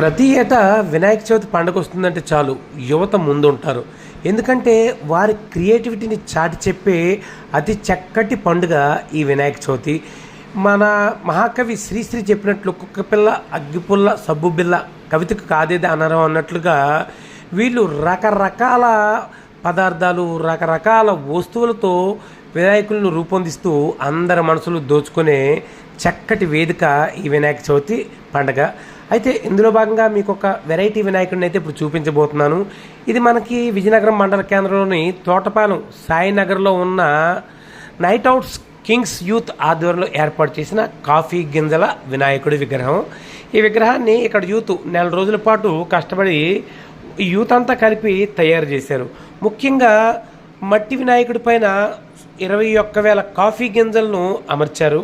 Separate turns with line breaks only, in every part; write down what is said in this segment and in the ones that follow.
ప్రతి ఏటా వినాయక చవితి పండుగ వస్తుందంటే చాలు యువత ముందుంటారు. ఎందుకంటే వారి క్రియేటివిటీని చాటి చెప్పే అతి చక్కటి పండుగ ఈ వినాయక చవితి. మన మహాకవి శ్రీశ్రీ చెప్పినట్లు కుక్క పిల్ల అగ్గిపుల్ల సబ్బు బిల్ల కవితకు కాదేది అనరం అన్నట్లుగా వీళ్ళు రకరకాల పదార్థాలు రకరకాల వస్తువులతో వినాయకులను రూపొందిస్తూ అందరి మనసులు దోచుకునే చక్కటి వేదిక ఈ వినాయక చవితి పండగ. అయితే ఇందులో భాగంగా మీకు ఒక వెరైటీ వినాయకుడిని అయితే ఇప్పుడు చూపించబోతున్నాను. ఇది మనకి విజయనగరం మండల కేంద్రంలోని తోటపాలెం సాయినగర్లో ఉన్న నైట్ అవుట్స్ కింగ్స్ యూత్ ఆధ్వర్యంలో ఏర్పాటు చేసిన కాఫీ గింజల వినాయకుడి విగ్రహం. ఈ విగ్రహాన్ని ఇక్కడ యూత్ నెల రోజుల పాటు కష్టపడి యూత్ అంతా కలిపి తయారు చేశారు. ముఖ్యంగా మట్టి వినాయకుడి పైన ఇరవై ఒక్క వేల కాఫీ గింజలను అమర్చారు.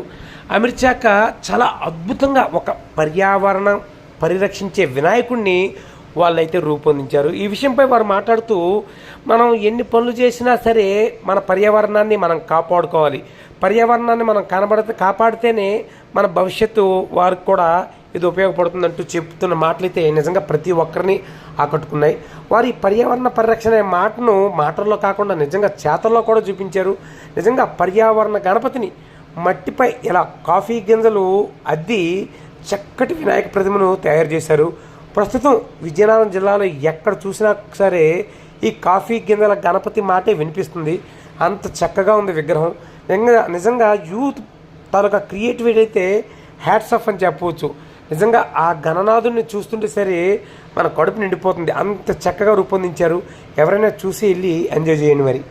అమర్చాక చాలా అద్భుతంగా ఒక పర్యావరణం పరిరక్షించే వినాయకుడిని వాళ్ళైతే రూపొందించారు. ఈ విషయంపై వారు మాట్లాడుతూ మనం ఎన్ని పనులు చేసినా సరే మన పర్యావరణాన్ని మనం కాపాడుకోవాలి. పర్యావరణాన్ని మనం కనబడితే కాపాడితేనే మన భవిష్యత్తు వారికి కూడా ఇది ఉపయోగపడుతుందంటూ చెప్తున్న మాటలైతే నిజంగా ప్రతి ఒక్కరిని ఆకట్టుకున్నాయి. వారి పర్యావరణ పరిరక్షణ అనే మాటను మాటల్లో కాకుండా నిజంగా చేతల్లో కూడా చూపించారు. నిజంగా పర్యావరణ గణపతిని మట్టిపై ఇలా కాఫీ గింజలు అద్ది చక్కటి వినాయక ప్రతిమను తయారు చేశారు. ప్రస్తుతం విజయనగరం జిల్లాలో ఎక్కడ చూసినా సరే ఈ కాఫీ గింజల గణపతి మాటే వినిపిస్తుంది. అంత చక్కగా ఉంది విగ్రహం. నిజంగా నిజంగా యూత్ తాలూకా క్రియేటివిటీ అయితే హ్యాట్స్ ఆఫ్ అని చెప్పవచ్చు. నిజంగా ఆ గణనాథుడిని చూస్తుంటే సరే మన కడుపు నిండిపోతుంది. అంత చక్కగా రూపొందించారు. ఎవరైనా చూసి వెళ్ళి ఎంజాయ్ చేయండి మరి.